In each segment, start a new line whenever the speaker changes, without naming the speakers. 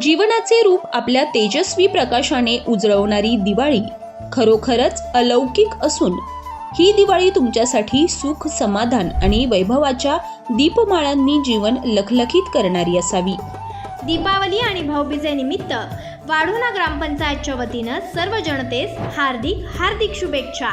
जीवनाचे रूप आपल्या तेजस्वी प्रकाशाने उजळवणारी दिवाळी खरोखरच अलौकिक असून ही दिवाळी तुमच्यासाठी सुख समाधान आणि वैभवाच्या दीपमाळांनी जीवन लखलखीत करणारी असावी.
दीपावली आणि भाऊबीजेनिमित्त वाढोणा ग्रामपंचायतच्या वतीनं सर्व जनतेस हार्दिक हार्दिक शुभेच्छा.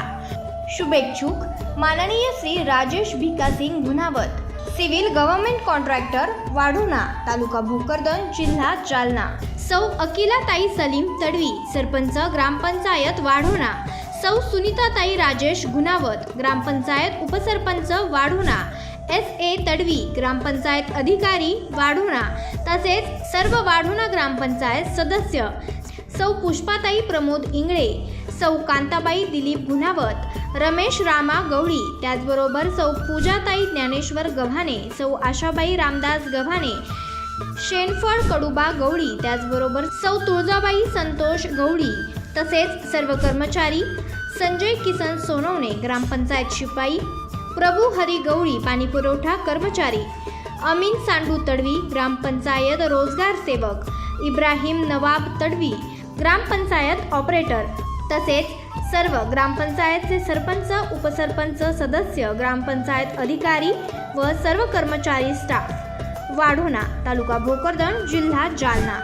शुभेच्छुक माननीय Shri Rajesh Bhikasingh Gunawat civil government contractor Wadhona taluka Bhokardan जिल्हा जालना. सौ अकिलाताई सलीम तडवी सरपंच ग्रामपंचायत वाढुणा. सौ सुनीताताई राजेश गुणावत ग्रामपंचायत उपसरपंच वाढोणा. एस ए तडवी ग्रामपंचायत अधिकारी वाढोणा. तसेच सर्व वाढुणा ग्रामपंचायत सदस्य. सौ पुष्पाताई प्रमोद इंगळे. चौ कांताबाई दिलीप गुणावत रमेश रामा गवळी त्याचबरोबर चौ पूजाताई ज्ञानेश्वर गव्हाणे चौ आशाबाई रामदास गव्हाणे शेनफळ कडुबा गवळी त्याचबरोबर सौ तुळजाबाई संतोष गवळी तसेच सर्व कर्मचारी संजय किसन सोनवणे ग्रामपंचायत शिपाई प्रभू हरी गवळी पाणीपुरवठा कर्मचारी अमीन सांडू तडवी ग्रामपंचायत रोजगार सेवक इब्राहिम नवाब तडवी ग्रामपंचायत ऑपरेटर तसेच सर्व ग्रामपंचायतचे सरपंच उपसरपंच सदस्य ग्रामपंचायत अधिकारी व सर्व कर्मचारी स्टाफ वाढोणा तालुका भोकरदन जिल्हा जालना.